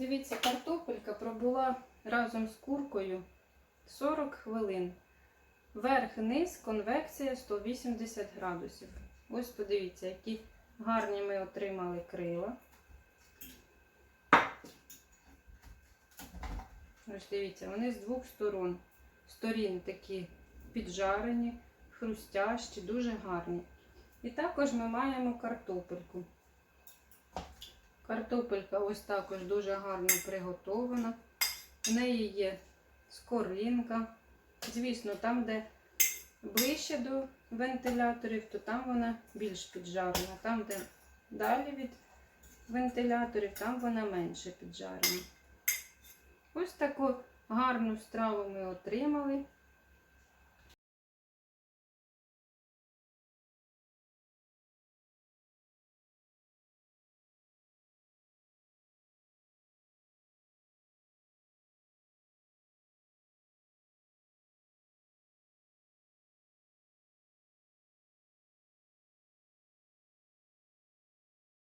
Дивіться, картопелька пробула разом з куркою 40 хвилин. Верх-низ, конвекція 180 градусів. Ось подивіться, які гарні ми отримали крила. Ось дивіться, вони з двох сторон. Сторін такі піджарені, хрустящі, дуже гарні. І також ми маємо картопельку. Картопелька ось також дуже гарно приготована. В неї є скоринка. Звісно, там, де ближче до вентиляторів, то там вона більш піджарена. Там, де далі від вентиляторів, там вона менше піджарена. Ось таку гарну страву ми отримали.